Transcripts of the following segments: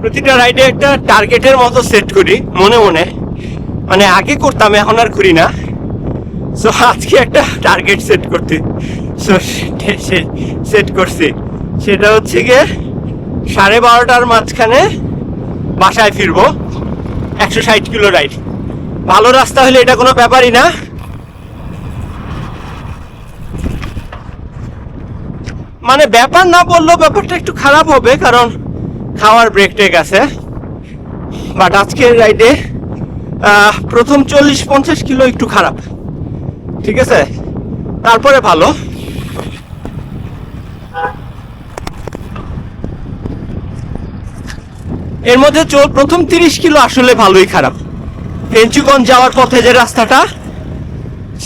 প্রতিটা রাইডে একটা টার্গেটের মতো সেট করি, মনে মনে। মানে আগে করতাম, এখন আর করি না। সো আজকে একটা টার্গেট সেট করতে। সো সেট করছি। সেটা হচ্ছে গিয়ে সাড়ে বারোটার মাঝখানে বাসায় ফিরবো। একশো ষাট কিলো রাইড ভালো রাস্তা হলে এটা কোনো ব্যাপারই না। মানে ব্যাপার না বললেও ব্যাপারটা একটু খারাপ হবে, কারণ খাওয়ার ব্রেক টেক আছে। বাট আজকের রাইডে প্রথম চল্লিশ পঞ্চাশ কিলো একটু খারাপ। ঠিক আছে? তারপরে ভালো। এর মধ্যে প্রথম তিরিশ কিলো আসলে ভালোই খারাপ। ফেঞ্চুগঞ্জ যাওয়ার পথে যে রাস্তাটা,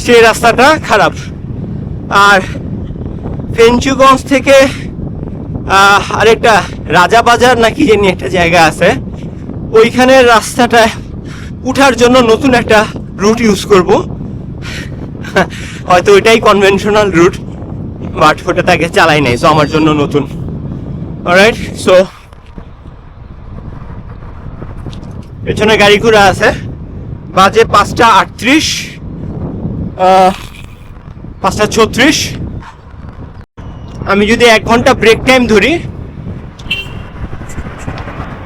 সেই রাস্তাটা খারাপ। আর ফেঞ্চুগঞ্জ থেকে আরেকটা রাজাবাজার নাকি জানি একটা জায়গা আছে ওইখানের রাস্তাটা উঠার জন্য নতুন একটা রুট ইউজ করব। হয়তো ওইটাই কনভেনশনাল রুট বাট ওটা তাকে চালাই নাই সো আমার জন্য নতুন। রাইট সো পেছনে গাড়ি ঘোড়া আছে। বাজে পাঁচটা আটত্রিশ পাঁচটা ছত্রিশ। আমি যদি এক ঘণ্টা ব্রেক টাইম ধরি,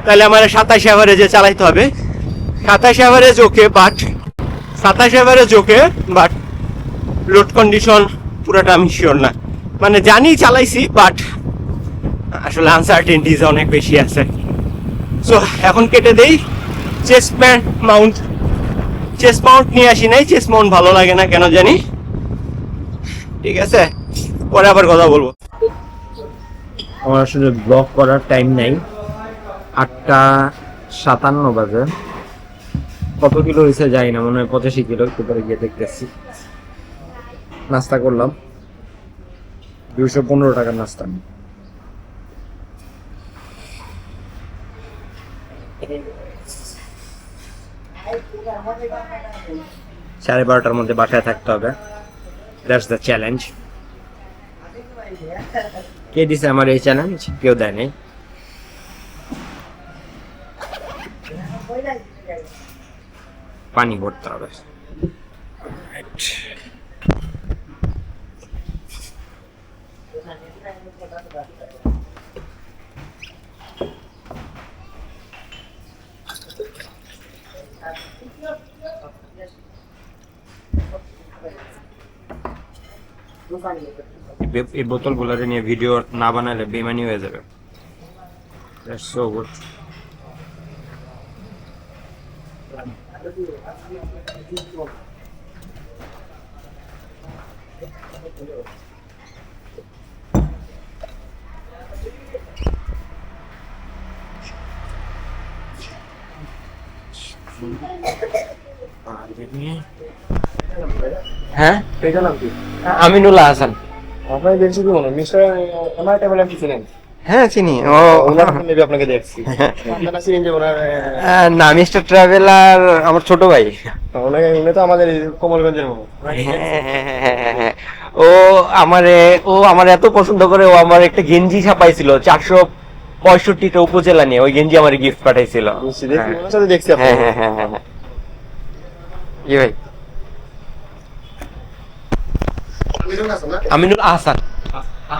তাহলে আমার সাতাশ অ্যাভারেজে চালাইতে হবে। সাতাশ অ্যাভারেজ ওকে বাট সাতাশ average okay but road condition পুরোটা আমি শিওর না। মানে জানি চালাইছি বাট আসলে আনসার্টেনটিজ অনেক বেশি আছে। সো এখন কেটে দেই। চেস্ট মাউন্ট চেস্ট মাউন্ট নিয়ে আসি নাই চেস্ট মাউন্ট ভালো লাগে না কেন জানি। ঠিক আছে? পরে আবার কথা বলব। আমার আসলে ব্লগ করার টাইম নাই। আটটা সাতান্ন বাজে। কত কিলো হয়েছে যাই না, মনে হয় পঁচাশি কিলো, একটু পরে গিয়ে দেখতেছি। নাস্তা করলাম। দুইশো পনেরো টাকার নাস্তা। সাড়ে বারোটার মধ্যে বাসায় থাকতে হবে। দ্যাটস দ্য চ্যালেঞ্জ কে দিছে আমার এই চ্যালেঞ্জ কেউ দেয়নি পানি ভরতে হবে। বে- এই বোতলগুলোরে নিয়ে ভিডিও না বানালে বেমানি হয়ে যাবে। সো গুড হ্যাঁ? আমিনুল্লাহ হাসান। আপনাকে দেখছি কি মনে মিস্টার আমার চিনেন? হ্যাঁ চিনি। ও ওনার মেবি আপনাকে দেখছি। আপনারা চিনেন যে ওনার না মিস্টার ট্রাভেলার আমার ছোট ভাই। ওনাকে উনি তো আমাদের কমলগঞ্জের মতো হ্যাঁ, ও আমারে ও আমার এত পছন্দ করে ও আমার একটা গেঞ্জি ছাপাইছিল চারশো পঁয়ষট্টিটা উপজেলা নিয়ে। ওই গেঞ্জি আমার গিফট পাঠাইছিল। দেখছি ওনার সাথে দেখছি হ্যাঁ হ্যাঁ হ্যাঁ হ্যাঁ। ই ভাই? আমিনুল আহসান।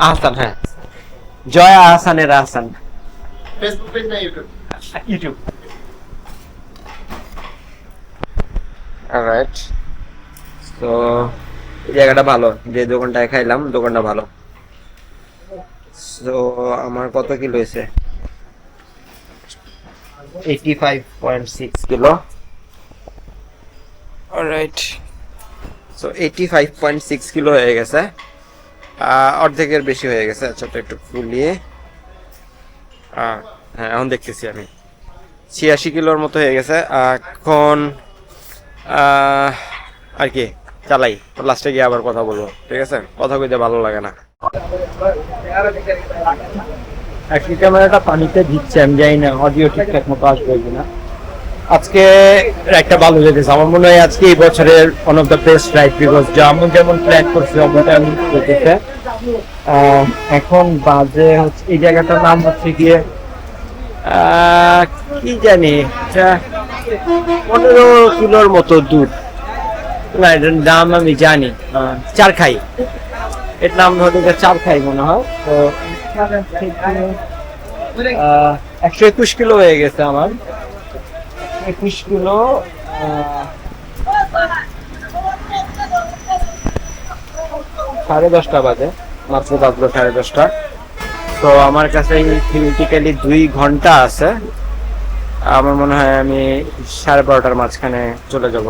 আহসান। হ্যাঁ। জয়া আহসানের আহসান। ফেসবুক পেজ না ইউটিউব ইউটিউব রাইট তো এই জায়গাটা ভালো। যে দোকানটায় খাইলাম দোকানটা ভালো। তো আমার কত কিলো হয়েছে? Eighty five point six kilo. Right so eighty five point six kilo হয়ে গেছে। অর্ধেকের বেশি হয়ে গেছে। আচ্ছা একটু ফুলিয়ে। হ্যাঁ এখন দেখতেছি আমি। ছিয়াশি কিলোর মতো হয়ে গেছে। এখন আর কি, চালাই। লাস্টে গিয়ে আবার কথা বলব। ঠিক আছে? কথা কইতে ভালো লাগে না। ক্যামেরাটা পানিতে দিচ্ছে আমি জানি না। অডিও ঠিকঠাক মতো আসবে কিনা। আজকে একটা ভালো লেগেছে। আমার মনে হয় আজকে এই বছরের one of the best ride because যেমন যেমন প্ল্যান করছি অমন তেমন এখন বাজে হচ্ছে এই জায়গাটার নাম হচ্ছে গিয়ে কি জানি? এটা পনেরো কিলোর মতো দুধ না, এটার দাম আমি জানি। চার খাই এর নাম হলো গিয়ে চার খাই মনে হয়। তো একশো একুশ কিলো হয়ে গেছে আমার। একুশ কিলো সাড়ে দশটা বাজে মাত্র বাজলো সাড়ে দশটা। তো আমার কাছে থিওরিটিক্যালি দুই ঘণ্টা আছে। আমার মনে হয় আমি সাড়ে বারোটার মাঝখানে চলে যাব।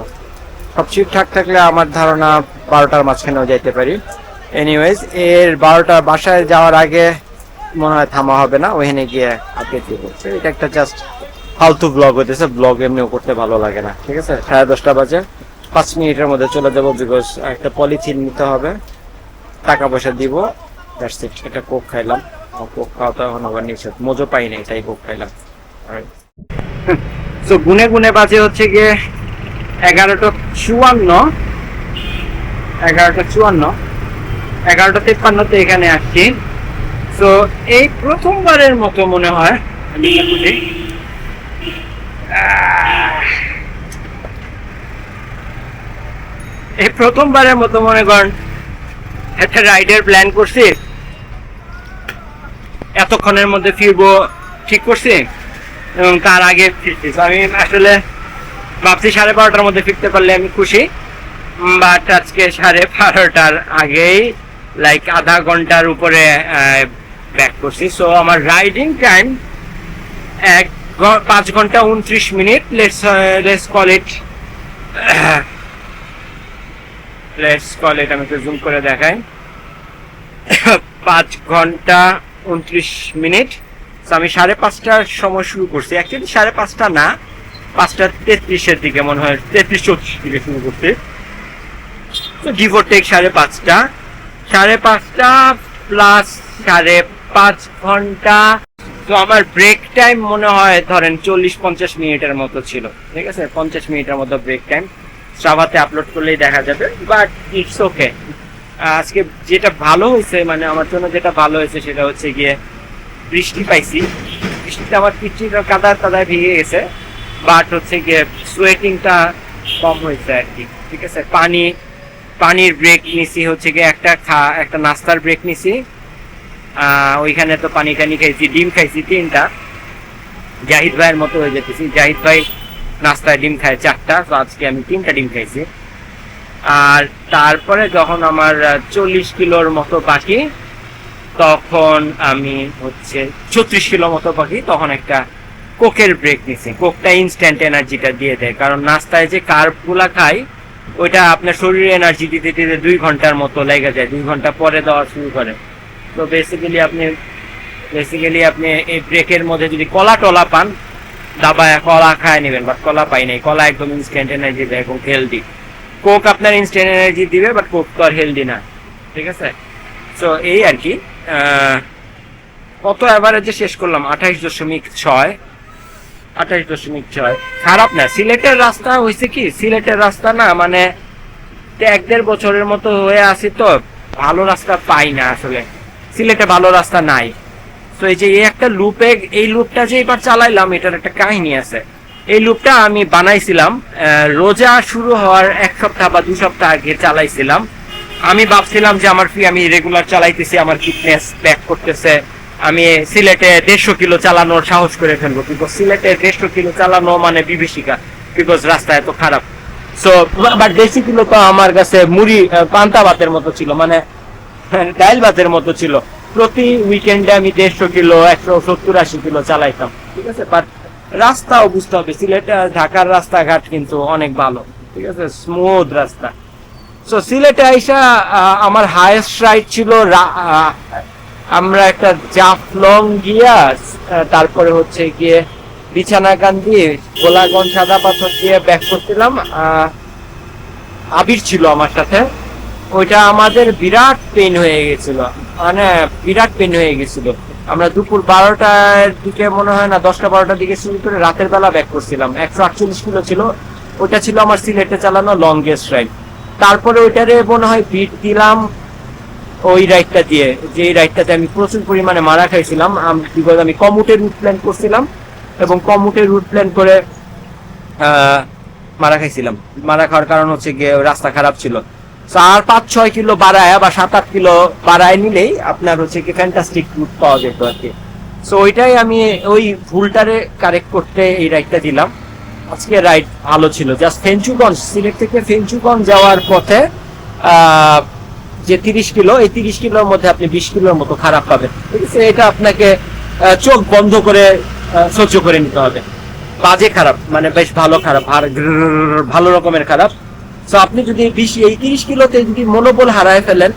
সব ঠিকঠাক থাকলে আমার ধারণা বারোটার মাঝখানেও যাইতে পারি। এনিওয়েজ এর বারোটা বাসায় যাওয়ার আগে মনে হয় থামা হবে না ওখানে গিয়ে আপডেট দিব। এটা একটা জাস্ট ফালতু ব্লগ হইতেছে ব্লগ এমনিও করতে ভালো লাগে না, ঠিক আছে? সাড়ে দশটা বাজে। পাঁচ মিনিটের মধ্যে চলে যাব বিকজ একটা পলিথিন নিতে হবে। টাকা পয়সা দিব এটা কোক খাইলাম। কোক খাওয়া তো এখন আবার নিষেধ, মজো পাই নাই তাই কোক খাইলাম। তো গুনে গুনে বাজে হচ্ছে গিয়ে এগারোটা চুয়ান্ন। এগারোটা চুয়ান্ন। এগারোটা তেপ্পান্নতে এখানে আসছি। তো এই প্রথমবারের মতো মনে হয়, আমি এই প্রথমবারের মতো মনে করেন একটা রাইডের প্ল্যান করছি। এতক্ষণের মধ্যে ফিরবো ঠিক করছি এবং তার আগে ফিরছি। আমি আসলে ভাবছি সাড়ে বারোটার মধ্যে ফিরতে পারলে আমি খুশি, বাট আজকে সাড়ে বারোটার আগেই লাইক আধা ঘণ্টার উপরে ব্যাক করছি। সো আমার রাইডিং টাইম এক পাঁচ ঘণ্টা উনত্রিশ minute. Let's let's call it let's call it আমি একটু জুম করে দেখাই। পাঁচ ঘণ্টা উনত্রিশ মিনিট। আমি সাড়ে পাঁচটার সময় শুরু করছি। অ্যাকচুয়ালি সাড়ে পাঁচটা না, পাঁচটা তেত্রিশের দিকে, মনে হয় তেত্রিশ চৌত্রিশ দিকে শুরু করছি। তো সাড়ে পাঁচটা। সাড়ে পাঁচটা প্লাস সাড়ে পাঁচ ঘণ্টা তো আমার ব্রেক টাইম মনে হয় ধরেন চল্লিশ পঞ্চাশ মিনিটের মতো ছিল। ঠিক আছে? পঞ্চাশ মিনিটের মতো ব্রেক টাইম সাবাতে আপলোড করলেই দেখা যাবে বাট ইটস ওকে আজকে যেটা ভালো হয়েছে মানে আমার জন্য যেটা ভালো হয়েছে, সেটা হচ্ছে গিয়ে বৃষ্টি পাইছি। বৃষ্টিতে আমার পিচির কাদার কাদায় ভেঙে গেছে বাট হচ্ছে গিয়ে সোয়েটিংটা কম হয়েছে আর কি। ঠিক আছে? পানি, পানির ব্রেক নিছি, হচ্ছে গিয়ে একটা খা, একটা নাস্তার ব্রেক নিছি। ওইখানে তো পানি টানি খাইছি, ডিম খাইছি তিনটা। জাহিদ ভাইয়ের মতো হয়ে যেতেছি। জাহিদ ভাই নাস্তায় ডিম খায় চারটা, তো আজকে আমি তিনটা ডিম খাইছি। আর তারপরে যখন আমার চল্লিশ কিলোর মতো বাকি, তখন আমি হচ্ছে ছত্রিশ কিলো মতো বাকি, তখন একটা কোকের ব্রেক নিছি। কোকটা ইনস্ট্যান্ট এনার্জিটা দিয়ে দেয়। কারণ নাস্তায় যে কার্বগুলা খাই, ওইটা আপনার শরীরে এনার্জি দিতে দিতে দুই ঘণ্টার মতো লেগে যায়। দুই ঘণ্টা পরে দেওয়া শুরু করে। তো বেসিক্যালি আপনি বেসিক্যালি আপনি এই ব্রেকের মধ্যে যদি কলা টলা পান দাবায় কলা খায় নেবেন বাট কলা পাই নাই। কলা একদম ইনস্ট্যান্ট এনার্জি দেয় এবং হেলদি কোক আপনার ইনস্ট্যান্ট এনার্জি দিবে বাট কোক তো আর হেলদি না। ঠিক আছে? সো এই আর কি। কত অ্যাভারেজে শেষ করলাম? আঠাইশ দশমিক ছয়। আঠাইশ দশমিক ছয়। খারাপ না। সিলেটের রাস্তা হয়েছে কি? সিলেটের রাস্তা না মানে এক দেড় বছরের মতো হয়ে আসি তো, ভালো রাস্তা পাই না আসলে। সিলেটে ভালো রাস্তা নাই। তো এই যে এই একটা লুপে এই লুপটা যে এবার চালাইলাম, এটার একটা কাহিনী আছে। এই লুপটা আমি বানাইছিলাম রোজা শুরু হওয়ার এক সপ্তাহ বা দু সপ্তাহ আগে চালাইছিলাম। আমি ভাবছিলাম যে আমার ফি আমি রেগুলার চালাইতেছি, আমার ফিটনেস ব্যাক করতেছে। আমি সিলেটে দেড়শো কিলো চালানোর সাহস করে ফেলব বিকজ সিলেটে দেড়শো কিলো চালানো মানে বিভীষিকা বিকজ রাস্তা এত খারাপ। সো বাট দেশি কিলো তো আমার কাছে মুড়ি পান্তা ভাতের মতো ছিল মানে ডাইল ভাতের মতো ছিল। প্রতি উইকেন্ডে আমি দেড়শো কিলো, একশো সত্তর, আশি কিলো চালাইতাম, ঠিক আছে? বাট রাস্তাও বুঝতে হবে। সিলেট ঢাকার রাস্তাঘাট কিন্তু অনেক ভালো, ঠিক আছে? স্মুথ রাস্তা। সো সিলেটে আইসা আমার হায়েস্ট রাইড ছিল আমরা একটা জাফলং গিয়া তারপরে হচ্ছে গিয়ে বিছানা বিছানাকান্দি গোলাগঞ্জ সাদা পাথর দিয়ে ব্যাক করছিলাম। আবির ছিল আমার সাথে। ওইটা আমাদের বিরাট পেন হয়ে গেছিল। মানে বিরাট পেন হয়ে গেছিল। আমরা দুপুর বারোটার দিকে মনে হয় না, দশটা বারোটার দিকে শুরু করে রাতের বেলা ব্যাক করছিলাম। একশো আটচল্লিশ কিলো ছিল। ওইটা ছিল আমার সিলেটে চালানো লংগেস্ট রাইড তারপরে ওইটারে মনে হয় বিট দিলাম ওই রাইডটা দিয়ে। যে রাইডটাতে আমি প্রচুর পরিমাণে মারা খাইছিলাম। বিকজ আমি কমুটের রুট প্ল্যান করছিলাম এবং কমুটে রুট প্ল্যান করে মারা খাইছিলাম। মারা খাওয়ার কারণ হচ্ছে গিয়ে রাস্তা খারাপ ছিল। আর পাঁচ, ছয় কিলো বাড়ায় বা সাত, আট কিলো বাড়ায় নিলেই আপনার হচ্ছে কি ফ্যান্টাস্টিক রুট পাওয়া যেত আর কি। সো ওইটাই আমি ওই ভুলটারে কারেক্ট করতে এই রাইডটা দিলাম। আজকে রাইড ভালো ছিল। জাস্ট ফেঞ্চুগঞ্জ সিলেট থেকে ফেঞ্চুগঞ্জ যাওয়ার পথে যে তিরিশ কিলো, এই তিরিশ কিলোর মধ্যে আপনি বিশ কিলোর মতো খারাপ পাবেন। ঠিক আছে? এটা আপনাকে চোখ বন্ধ করে সহ্য করে নিতে হবে। বাজে খারাপ মানে বেশ ভালো খারাপ, আর ভালো রকমের খারাপ। তো আপনি যদি বিশ এই তিরিশ কিলোতে যদি মনোবল হারায় ফেলেন,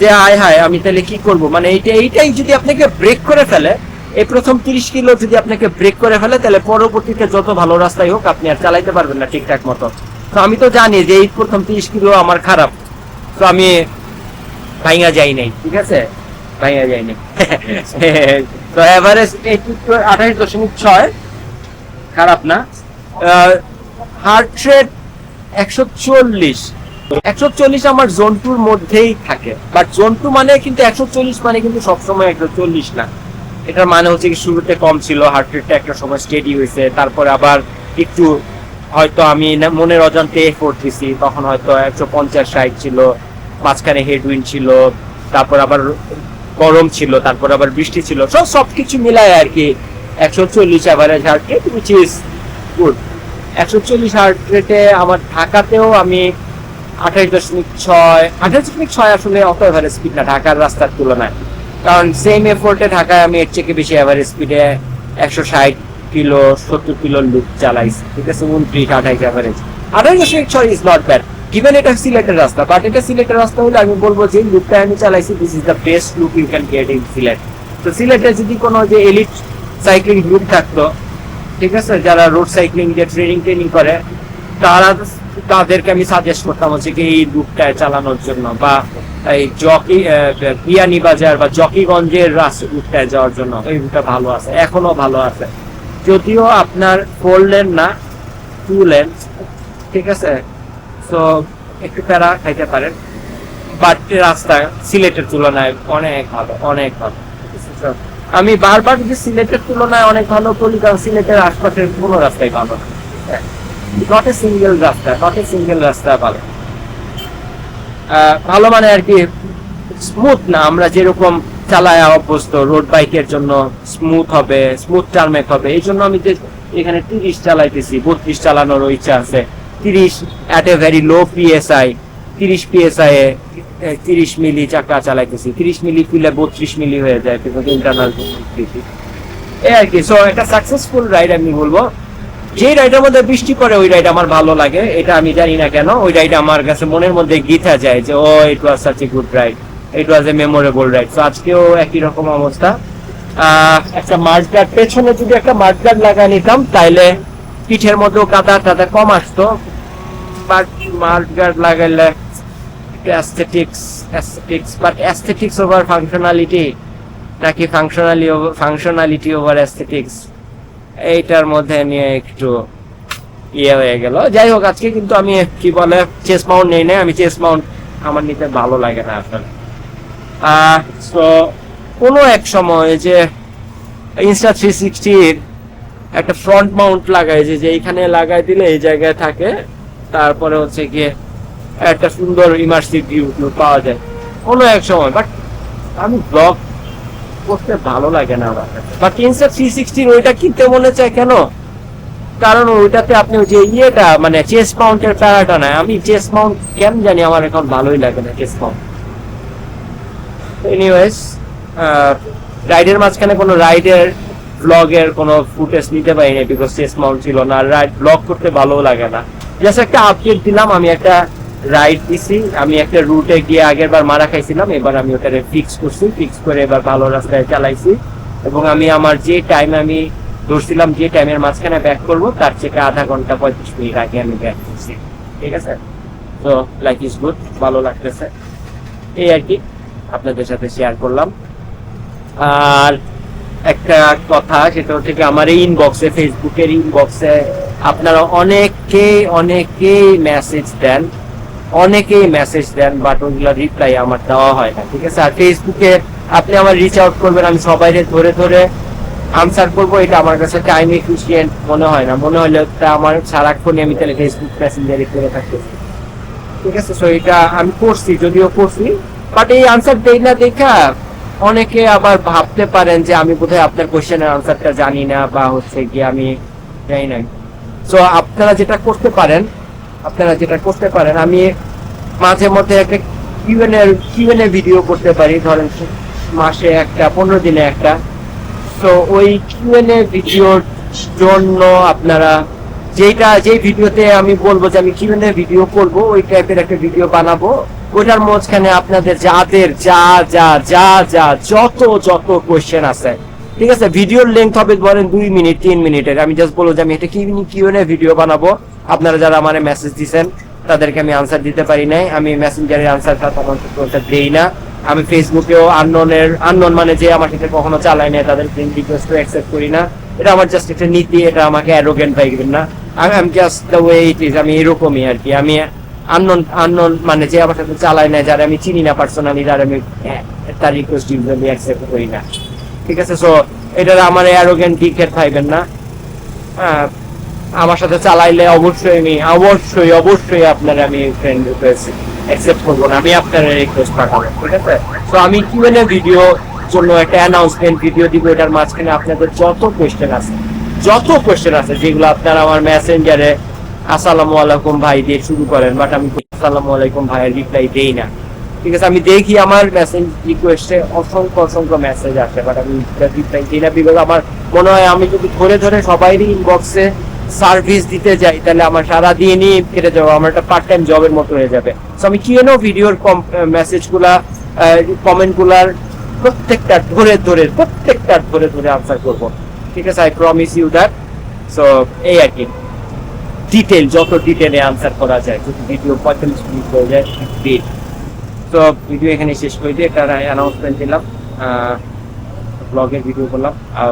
যে আয় হায়, আমি তাহলে কি করব? মানে এইটা এইটাই যদি আপনাকে ব্রেক করে ফেলে, এই প্রথম তিরিশ কিলো যদি আপনাকে ব্রেক করে ফেলে, তাহলে পরবর্তীতে যত ভালো রাস্তায় হোক, আপনি আর চালাইতে পারবেন না ঠিকঠাক মতো। তো আমি তো জানি যে এই প্রথম তিরিশ কিলো আমার খারাপ। তো আমি ভাইয়া যাই নাই, ঠিক আছে? ভাইঙা যাই নাই। তো এভারেজ আঠাশ দশমিক ছয়, খারাপ না। হার্ট রেট একশো চল্লিশ। একশো চল্লিশ আমার জোন টুর মধ্যেই থাকে। বাট জোন টু মানে কিন্তু একশো চল্লিশ মানে কিন্তু সবসময় একশো চল্লিশ না। এটার মানে হচ্ছে কি শুরুতে কম ছিল হার্ট রেটটা একটা সময় স্টেডি হয়েছে। তারপরে আবার একটু হয়তো আমি মনের অজান্তে এফোর্ট দিছি, তখন হয়তো একশো পঞ্চাশ, ষাট ছিল। মাঝখানে হেডউইন্ড ছিল, তারপর আবার গরম ছিল, তারপর আবার বৃষ্টি ছিল। সব, সবকিছু মিলায় আর কি একশো চল্লিশ average heart rate which is good একশো চল্লিশ হার্ট রেটে আমার ঢাকাতেও আমি আঠাশ দশমিক ছয়, আঠাশ দশমিক ছয় আসলে অত এভারেজ স্পিড না ঢাকার রাস্তার তুলনায়। কারণ সেম এফোর্টে ঢাকায় আমি এর থেকে বেশি এভারেজ স্পিডে একশো ষাট কিলো, সত্তর কিলো লুক চালাইছি ঠিক আছে, উনত্রিশ আঠাইশ এভারেজ আঠাশ দশমিক ছয় ইজ নট ব্যাড গিভেন এটা সিলেটের রাস্তা বাট এটা সিলেটের রাস্তা হলে আমি বলব যে লুকটা আমি চালাইছি this is the best look you can get in Sylhet তো সিলেটে যদি কোনো যে এলিট সাইক্লিং গ্রুপ থাকতো ঠিক আছে? যারা রোড সাইক্লিং যে ট্রেনিং ট্রেনিং করে, তারা তাদেরকে আমি সাজেস্ট করতাম হচ্ছে কি এই রুটটায় চালানোর জন্য বা এই জকি বিয়ানি বাজার বা জকিগঞ্জের রুটটায় যাওয়ার জন্য এই রুটটা ভালো আছে এখনও ভালো আছে। যদিও আপনার ফোর লেন না টু লেন ঠিক আছে? তো একটু প্যারা খাইতে পারেন। বাট রাস্তা সিলেটের তুলনায় অনেক ভালো অনেক ভালো আমি বারবার যদি সিলেটের তুলনায় অনেক ভালো কারণ সিলেটের আশপাশের কোনো রাস্তায় ভালো নট এ সিঙ্গেল রাস্তা নট এ সিঙ্গেল রাস্তা ভালো। ভালো মানে আর কি স্মুথ না, আমরা যেরকম চালায় অভ্যস্ত রোড বাইকের জন্য স্মুথ হবে স্মুথ টার্মেক হবে, এই জন্য আমি যে এখানে তিরিশ চালাইতেছি, বত্রিশ চালানোর ইচ্ছা আছে। তিরিশ at a very low PSI তিরিশ পিএসআই এ তিরিশ মিলি চাকা চালাইতেছি। তিরিশ মিলি ফিলে বত্রিশ মিলি হয়ে যায় ইন্টারনাল এই আর কি সো একটা সাকসেসফুল রাইড আমি বলব। যে রাইডের মধ্যে বৃষ্টি পড়ে, ওই রাইড আমার ভালো লাগে। এটা আমি জানি না কেন, ওই রাইড আমার কাছে মনের মধ্যে গীতা যায় যে ও it was such a good ride it was a memorable ride তো আজকেও একই রকম অবস্থা। একটা মাঠগার্ড পেছনে যদি একটা মাঠগার্ড লাগা নিতাম, তাইলে পিঠের মধ্যেও কাদা টাদা কম আসতো। বাট মাঠগার্ড লাগাইলে aesthetics aesthetics but aesthetics over functionality নাকি ফাংশনালি ফাংশনালিটি ওভার অ্যাস্থেটিক্স এইটার মধ্যে নিয়ে একটু ইয়ে হয়ে গেল। যাই হোক, আজকে কিন্তু আমি, কি বলে চেস মাউন্ট নেই না আমি চেস মাউন্ট আমার নিতে ভালো লাগে না আসলে। তো কোনো এক সময় যে ইনস্টা থ্রি সিক্সটির একটা ফ্রন্ট মাউন্ট লাগাই যে এইখানে লাগাই দিলে এই জায়গায় থাকে, তারপরে হচ্ছে গিয়ে একটা সুন্দর ইমার্সিভ ভিউ পাওয়া যায়। কোনো এক সময় বাট আমি ব্লগ করতে ভালো লাগে না আমার বাট থ্রি সিক্সটির ওইটা কিনতে মনে চায় কেন? কারণ ওইটাতে আপনি যে ইয়েটা মানে চেস মাউন্টের প্যারাটা নাই আমি চেস মাউন্ট কেন জানি আমার এখন ভালোই লাগে না চেস মাউন্ট এনিওয়েজ রাইডের মাঝখানে কোনো রাইডের ব্লগের কোনো ফুটেজ নিতে পারিনি বিকজ চেস মাউন্ট ছিল না। রাইড ব্লগ করতে ভালোও লাগে না। জাস্ট একটা আপডেট দিলাম, আমি একটা রাইড দিছি। আমি একটা রুটে গিয়ে আগের বার মারা খাইছিলাম, এবার আমি ওটারে ফিক্স করছি ফিক্স করে এবার ভালো রাস্তায় চালাইছি। এবং আমি আমার যে টাইম আমি ধরছিলাম, যে টাইমের মাঝখানে ব্যাক করব, তার থেকে আধা ঘণ্টা পঁয়ত্রিশ মিনিট আগে আমি ব্যাক করছি। ঠিক আছে? তো লাইক ইজ গুড ভালো লাগতেছে। এই আর কি, আপনাদের সাথে শেয়ার করলাম। আর একটা কথা, সেটা হচ্ছে কি, আমার এই ইনবক্সে ফেসবুকের ইনবক্সে আপনারা অনেকেই অনেকেই মেসেজ দেন। অনেকেই মেসেজ দেন বাট ওগুলো রিপ্লাই আমার দেওয়া হয় না, ঠিক আছে? আর ফেসবুকে আপনি আমার রিচ আউট করবেন, আমি সবাই ধরে ধরে আনসার করব। এটা আমার কাছে টাইম এফিসিয়েন্ট মনে হয় না। মনে হলে আমার সারাক্ষণই আমি তাহলে ফেসবুক মেসেঞ্জারে করে থাকতেছি ঠিক আছে? সো এটা আমি করছি, যদিও করছি। বাট এই আনসার দেই না দেখা, অনেকে আবার ভাবতে পারেন যে আমি বোধহয় আপনার কোশ্চেনের আনসারটা জানি না বা হচ্ছে গিয়ে আমি জানি না। সো আপনারা যেটা করতে পারেন আপনারা যেটা করতে পারেন, আমি মাঝে মধ্যে একটা কিউএন এর কিউএন ভিডিও করতে পারি, ধরেন মাসে একটা, পনেরো দিনে একটা। তো ওই কিউএন এ ভিডিওর জন্য আপনারা যেটা যে ভিডিওতে আমি বলব যে আমি কিউএন এ ভিডিও করব, ওই টাইপের একটা ভিডিও বানাবো। ওটার মাঝখানে আপনাদের যাদের যা যা যা যা, যত যত কোয়েশ্চেন আছে ঠিক আছে, ভিডিওর লেন্থ হবে ধরেন দুই মিনিট, তিন মিনিটের। আমি জাস্ট বলব যে আমি একটা কি এ ভিডিও বানাবো। আপনারা যারা আমার মেসেজ দিছেন, তাদেরকে আমি আনসার দিতে পারি নাই। আমি মেসেঞ্জারের আনসার সাধারণত দেই না। আমি ফেসবুকেও আননোনের আননোন মানে যে আমার সাথে কখনো চালায় না তাদের ফ্রেন্ড রিকোয়েস্ট অ্যাকসেপ্ট করি না। এটা আমার জাস্ট একটা নীতি, এটা আমাকে অ্যারোগেন্ট পাইবেন না। আমি আমি just the way it is আমি এরকমই আর কি। আমি আননোন আননোন মানে যে আমার সাথে চালায় না যারা আমি চিনি না পার্সোনালি যারা আমি তার রিকোয়েস্ট ইউজুয়ালি অ্যাকসেপ্ট করি না। ঠিক আছে সো এটা আমার অ্যারোগেন্ট দিকের পাইবেন না। আমার সাথে চালাইলে অবশ্যই আমি, অবশ্যই অবশ্যই আপনার আমি ফ্রেন্ড রিকোয়েস্ট অ্যাকসেপ্ট করব না। আমি আপনার রিকোয়েস্ট পাঠাবো, ঠিক আছে? তো আমি কিউএনএ ভিডিও জন্য একটা অ্যানাউন্সমেন্ট ভিডিও দিব, এটার মাঝখানে আপনাদের যত কোয়েশ্চেন আছে, যত কোয়েশ্চেন আছে, যেগুলো আপনারা আমার মেসেঞ্জারে আসসালামু আলাইকুম ভাই দিয়ে শুরু করেন বাট আমি আসসালামু আলাইকুম ভাইয়ের রিপ্লাই দেই না। ঠিক আছে আমি দেখি আমার মেসেজ রিকোয়েস্টে অসংখ্য অসংখ্য মেসেজ আসে বাট আমি রিপ্লাই দিই না বিকজ আমার মনে হয় আমি যদি ধরে ধরে সবাইরই ইনবক্সে সার্ভিস দিতে যাই, তাহলে আমার সারা দিনই কেটে যাব, আমার একটা পার্ট টাইম জবের মতো হয়ে যাবে। সো আমি কি এনো ভিডিওর মেসেজগুলা কমেন্টগুলার প্রত্যেকটা ধরে ধরে, প্রত্যেকটা ধরে ধরে আনসার করব। ঠিক আছে I promise you that so এই আর কি। ডিটেল যত ডিটেলে আনসার করা যায়, যদি ভিডিও পঁয়তাল্লিশ মিনিট হয়ে যায় তো ভিডিও এখানে শেষ করে দিয়ে একটা অ্যানাউন্সমেন্ট দিলাম ব্লগের ভিডিও করলাম। আর